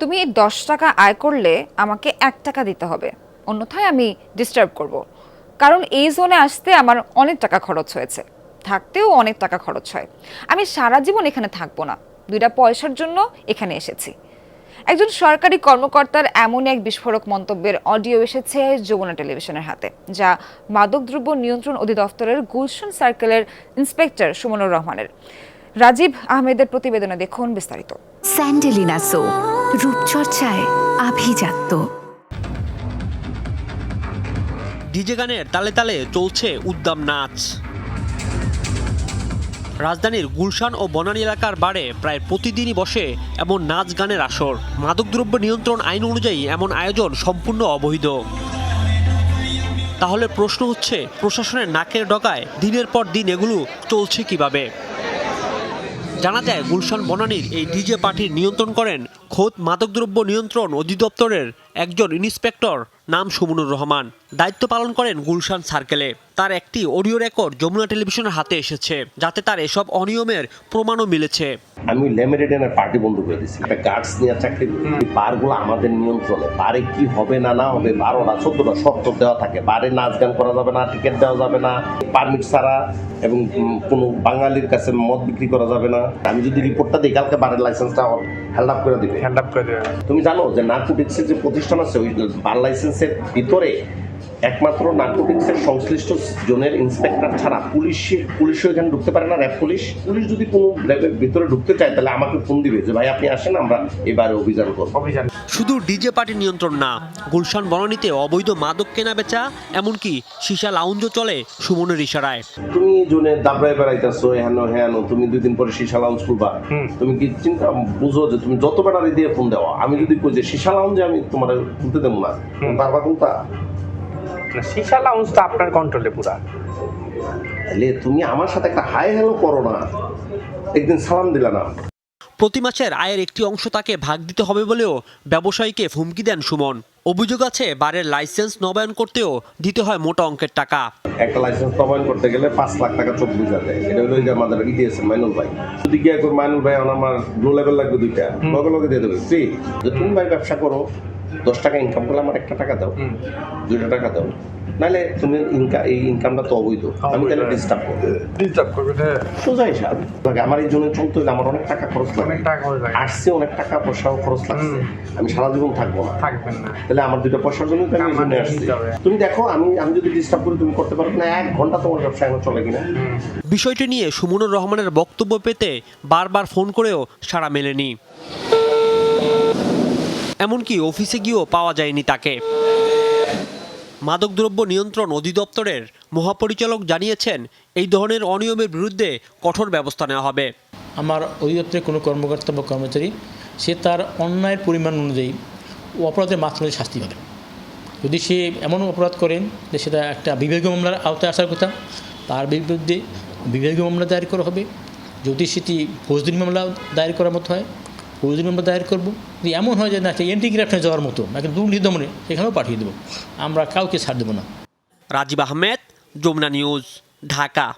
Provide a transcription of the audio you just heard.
তুমি দশ টাকা আয় করলে আমাকে এক টাকা দিতে হবে। অন্যথায় আমি ডিস্টার্ব করব। কারণ এই জোনে আসতে আমার অনেক টাকা খরচ হয়েছে। থাকতেও অনেক টাকা খরচ হয়। আমি সারা জীবন এখানে থাকব না। দুইটা পয়সার জন্য এখানে এসেছি। একজন সরকারি কর্মকর্তার এমন এক বিস্ফোরক মন্তব্যের অডিও এসেছে যমুনা টেলিভিশনের হাতে, যা মাদকদ্রব্য নিয়ন্ত্রণ অধিদপ্তরের গুলশন সার্কেলের ইন্সপেক্টর সুমনুর রহমানের। রাজীব আহমেদের প্রতিবেদনে দেখুন বিস্তারিত। স্যান্ডেলিনা সো। রূপচর্চায় আভিজাত্য। ডিজে গানের তালে তালে চলছে উদ্দাম নাচ। রাজধানীর গুলশান ও বনানী এলাকার বারে প্রায় প্রতিদিনই বসে এমন নাচ গানের আসর। মাদকদ্রব্য নিয়ন্ত্রণ আইন অনুযায়ী এমন আয়োজন সম্পূর্ণ অবৈধ। তাহলে প্রশ্ন হচ্ছে, প্রশাসনের নাকের ডগায় দিনের পর দিন এগুলো চলছে কীভাবে? জানা যায়, গুলশান বনানীর এই ডিজে পার্টির নিয়ন্ত্রণ করেন খোদ মাদকদ্রব্য নিয়ন্ত্রণ অধিদপ্তরের একজন ইন্সপেক্টর নাম সুমনুর রহমান। দায়িত্ব পালন করেন গুলশান সার্কেলে। তার একটি অডিও রেকর্ড যমুনা টেলিভিশনের হাতে এসেছে, যাতে তার এসব অনিয়মের প্রমাণও মিলেছে। আমি লেমিনেডেনের পার্টি বন্ধ করে দিচ্ছি একটা গার্ডস নিয়ে চাকরি বারগুলো আমাদের নিয়ন্ত্রণে। বারে কি হবে না না হবে, বারোটা, চোদ্দটা শর্ত দেওয়া থাকে। বারে নাচ গান করা যাবে না, টিকিট দেওয়া যাবে না, পারমিট ছাড়া এবং কোনো বাঙালির কাছে মদ বিক্রি করা যাবে না। আমি যদি রিপোর্টটা দিই, কালকে বারের লাইসেন্সটা হ্যান্ড আপ করে দিবে। হ্যান্ড আপ করে দেবে। তুমি জানো যে নার্কোটিক্সের যে প্রতিষ্ঠান আছে ওই বার লাইসেন্সের ভিতরে একমাত্র নার্কোটিক্সের সংশ্লিষ্ট জোনের ইন্সপেক্টর ছাড়া পুলিশের পুলিশও এখানে ঢুকতে পারে না র্যাব পুলিশ। পুলিশ যদি কোনো র্যাবের ভিতরে ঢুকতে চায় তাহলে আমাকে ফোন দিবে যে ভাই আপনি আসেন আমরা এবারে অভিযান করব। অভিযান। শুধু ডিজে পার্টি নিয়ন্ত্রণ না গুলশান বনানীতে অবৈধ মাদক কেনা বেচা এমনকি সীসা লাউঞ্জও চলে সুমনের ইশারায়। তুমি জোনে দাবড়ায় বেড়াইতেছো হ্যানো হ্যানো তুমি দুই দিন পরে সীসা লাউঞ্জ খুলবা। তুমি কি চিন্তা বুঝো যে তুমি যত বেড়ারি দিয়ে ফোন দেওয়া আমি যদি কই যে সীসা লাউঞ্জে আমি তোমার খুলতে দেবো না পারবা কোনটা? না সীসা লাউঞ্জ তো আপনার কন্ট্রোলে পুরা। তাহলে তুমি আমার সাথে একটা হাই হ্যালো করো না। একদিন সালাম দিলা না। প্রতি মাসের আয়ের একটি অংশ তাকে ভাগ দিতে হবে বলেও ব্যবসায়ীকে হুমকি দেন সুমন। অভিযোগ আছে বারের লাইসেন্স নবায়ন করতেও দিতে হয় মোটা অঙ্কের টাকা। একটা লাইসেন্স নবায়ন করতে গেলে পাঁচ লাখ টাকা চব্বিশ হাজার এটা হলো আমাদের ইডিএস মাইনুল ভাই। যদি গিয়ে করে মাইনুল ভাই আমার ব্লু লেভেল লাগবে দুইটা। লগে লগে দিয়ে দেবে। ফ্রি যে তুমি ভাই ব্যবসা করো দশ টাকা ইনকাম করলে আমার একটা টাকা দাও। দুইটা টাকা দাও। নাহলে তুমি ইনকাম এই ইনকামটা তো অবৈধ। আমি তাহলে ডিস্টার্ব করব। ডিস্টার্ব করবে হ্যাঁ। সোজা হিসাব। আমার এই জন্য চলতে হলে আমার অনেক টাকা খরচ লাগে অনেক টাকা হয়ে যায় আসছে অনেক টাকা পয়সাও খরচ লাগছে। আমি সারা জীবন থাকব না। থাকবেন না। তাহলে আমার দুটো পয়সার জন্য আমি এই জন্য আসছি। তুমি দেখো আমি আমি যদি ডিস্টার্ব করি তুমি করতে পারবে না এক ঘণ্টা তোমার ব্যবসা এখন চলে কিনা। বিষয়টি নিয়ে সুমনুর রহমানের বক্তব্য পেতে বারবার ফোন করেও সাড়া মেলেনি। এমনকি অফিসে গিয়েও পাওয়া যায়নি তাকে। মাদকদ্রব্য নিয়ন্ত্রণ অধিদপ্তরের মহাপরিচালক জানিয়েছেন, এই ধরনের অনিয়মের বিরুদ্ধে কঠোর ব্যবস্থা নেওয়া হবে। আমার অধিদপ্তরের কোনো কর্মকর্তা বা কর্মচারী, সে তার অন্যায়ের পরিমাণ অনুযায়ী অপরাধের মাত্রা শাস্তি পাবে। যদি সে এমন অপরাধ করেন যে সেটা একটা বিভাগীয় মামলার আওতায় আসার কথা, তার বিরুদ্ধে বিভাগীয় মামলা দায়ের করা হবে। যদি সেটি ফৌজদারি মামলা দায়ের করার মতো হয় ফৌজদারি আমরা দায়ের করব। যদি এমন হয় যে না এন্টি গ্রাফটে যাওয়ার মতো একটা দুর্নীতি দমনে সেখানেও পাঠিয়ে দেবো। আমরা কাউকে ছাড় দেবো না। রাজীব আহমেদ, যমুনা নিউজ, ঢাকা।